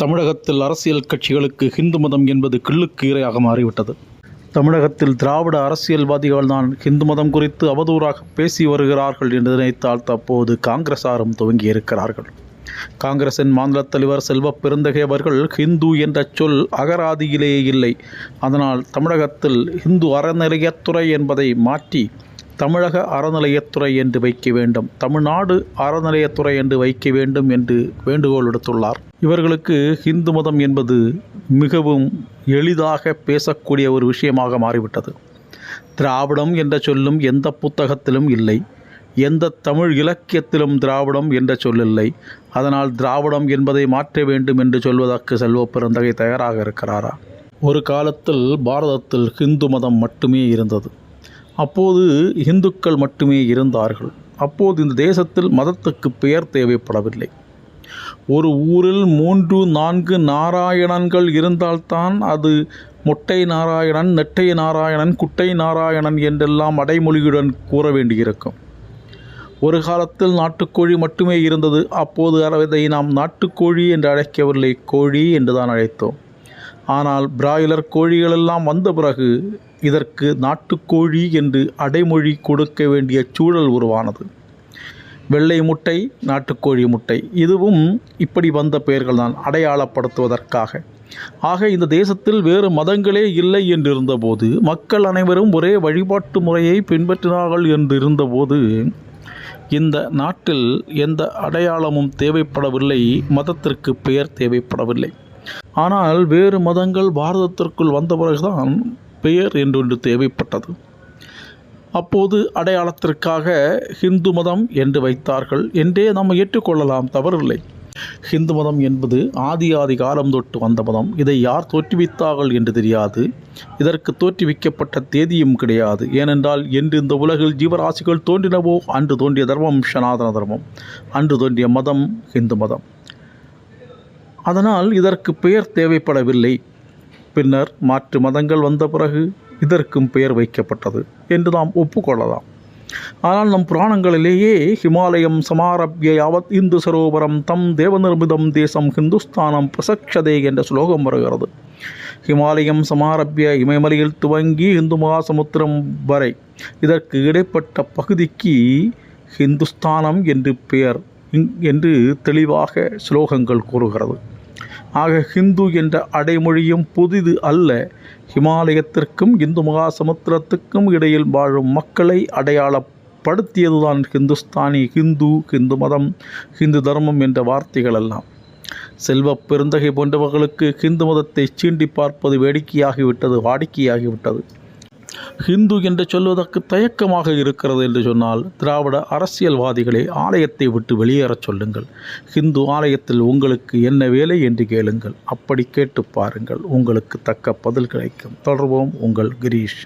தமிழகத்தில் அரசியல் கட்சிகளுக்கு ஹிந்து மதம் என்பது கிள்ளுக்கு இரையாக மாறிவிட்டது. தமிழகத்தில் திராவிட அரசியல்வாதிகள் தான் ஹிந்து மதம் குறித்து அவதூறாக பேசி வருகிறார்கள் என்று நினைத்தால் தற்போது காங்கிரசாரும் துவங்கியிருக்கிறார்கள். காங்கிரசின் மாநில தலைவர் செல்வ பெருந்தகை அவர்கள் ஹிந்து என்ற சொல் அகராதியிலேயே இல்லை. அதனால் தமிழகத்தில் ஹிந்து அறநிலையத்துறை என்பதை மாற்றி தமிழக அறநிலையத்துறை என்று வைக்க வேண்டும். தமிழ்நாடு அறநிலையத்துறை என்று வைக்க வேண்டும் என்று வேண்டுகோள் விடுத்துள்ளார். இவர்களுக்கு ஹிந்து மதம் என்பது மிகவும் எளிதாக பேசக்கூடிய ஒரு விஷயமாக மாறிவிட்டது. திராவிடம் என்ற சொல்லும் எந்த புத்தகத்திலும் இல்லை. எந்த தமிழ் இலக்கியத்திலும் திராவிடம் என்ற சொல்லில்லை அதனால் திராவிடம் என்பதை மாற்ற வேண்டும் என்று சொல்வதற்கு செல்வ பெருந்தகை தயாராக இருக்கிறாரா? ஒரு காலத்தில் பாரதத்தில் ஹிந்து மதம் மட்டுமே இருந்தது. அப்போது இந்துக்கள் மட்டுமே இருந்தார்கள். அப்போது இந்த தேசத்தில் மதத்துக்கு பெயர் தேவைப்படவில்லை. ஒரு ஊரில் மூன்று நான்கு நாராயணன்கள் இருந்தால்தான் அது மொட்டை நாராயணன் நெட்டை நாராயணன் குட்டை நாராயணன் என்றெல்லாம் அடைமொழியுடன் கூற வேண்டியிருக்கும். ஒரு காலத்தில் நாட்டுக்கோழி மட்டுமே இருந்தது. அப்போது அதை நாம் நாட்டுக்கோழி என்று அழைக்கவில்லை. கோழி என்று தான் அழைத்தோம். ஆனால் பிராய்லர் கோழிகளெல்லாம் வந்த பிறகு இதற்கு நாட்டுக்கோழி என்று அடைமொழி கொடுக்க வேண்டிய சூழல் உருவானது. வெள்ளை முட்டை நாட்டுக்கோழி முட்டை இதுவும் இப்படி வந்த பெயர்கள் தான் அடையாளப்படுத்துவதற்காக. ஆக இந்த தேசத்தில் வேறு மதங்களே இல்லை என்றிருந்தபோது மக்கள் அனைவரும் ஒரே வழிபாட்டு முறையை பின்பற்றினார்கள் என்றிருந்தபோது இந்த நாட்டில் எந்த அடையாளமும் தேவைப்படவில்லை மதத்திற்கு பெயர் தேவைப்படவில்லை. ஆனால் வேறு மதங்கள் பாரதத்திற்குள் வந்த பிறகுதான் பெயர் என்றொன்று தேவைப்பட்டது. அப்போது அடையாளத்திற்காக ஹிந்து மதம் என்று வைத்தார்கள் என்றே நாம் ஏற்றுக்கொள்ளலாம் தவறில்லை. ஹிந்து மதம் என்பது ஆதி ஆதி காலம் தொட்டு வந்த மதம். இதை யார் தோற்றுவித்தார்கள் என்று தெரியாது. இதற்கு தோற்றுவிக்கப்பட்ட தேதியும் கிடையாது. ஏனென்றால் என்று இந்த உலகில் ஜீவராசிகள் தோன்றினவோ அன்று தோன்றிய தர்மம் சனாதன தர்மம். அன்று தோன்றிய மதம் ஹிந்து மதம். அதனால் இதற்கு பெயர் தேவைப்படவில்லை. பின்னர் மாற்று மதங்கள் வந்த பிறகு இதற்கும் பெயர் வைக்கப்பட்டது என்று நாம் ஒப்புக்கொள்ளலாம். ஆனால் நம் புராணங்களிலேயே ஹிமாலயம் சமாரப்ய யாவத் இந்து சரோவரம் தம் தேவநிர்மிதம் தேசம் ஹிந்துஸ்தானம் பிரசக்ஷதே என்ற ஸ்லோகம் வருகிறது. ஹிமாலயம் சமாரப்ய இமயமலையில் துவங்கி இந்து மகாசமுத்திரம் வரை இதற்கு இடைப்பட்ட பகுதிக்கு ஹிந்துஸ்தானம் என்று பெயர் என்று தெளிவாக ஸ்லோகங்கள் கூறுகிறது. ஆக ஹிந்து என்ற அடைமொழியும் புதிது அல்ல. ஹிமாலயத்திற்கும் இந்து மகாசமுத்திரத்துக்கும் இடையில் வாழும் மக்களை அடையாளப்படுத்தியதுதான் ஹிந்துஸ்தானி ஹிந்து ஹிந்து மதம் ஹிந்து தர்மம் என்ற வார்த்தைகள் எல்லாம் செல்வ பெருந்தகை போன்றவர்களுக்கு ஹிந்து மதத்தை சீண்டி பார்ப்பது வேடிக்கையாகிவிட்டது வாடிக்கையாகிவிட்டது. ஹிந்து என்று சொல்வதற்கு தயக்கமாக இருக்கிறது என்று சொன்னால் திராவிட அரசியல்வாதிகளை ஆலயத்தை விட்டு வெளியேறச் சொல்லுங்கள். ஹிந்து ஆலயத்தில் உங்களுக்கு என்ன வேலை என்று கேளுங்கள். அப்படி கேட்டு பாருங்கள். உங்களுக்கு தக்க பதில் கிடைக்கும். தொடர்வோம் உங்கள் கிரீஷ்.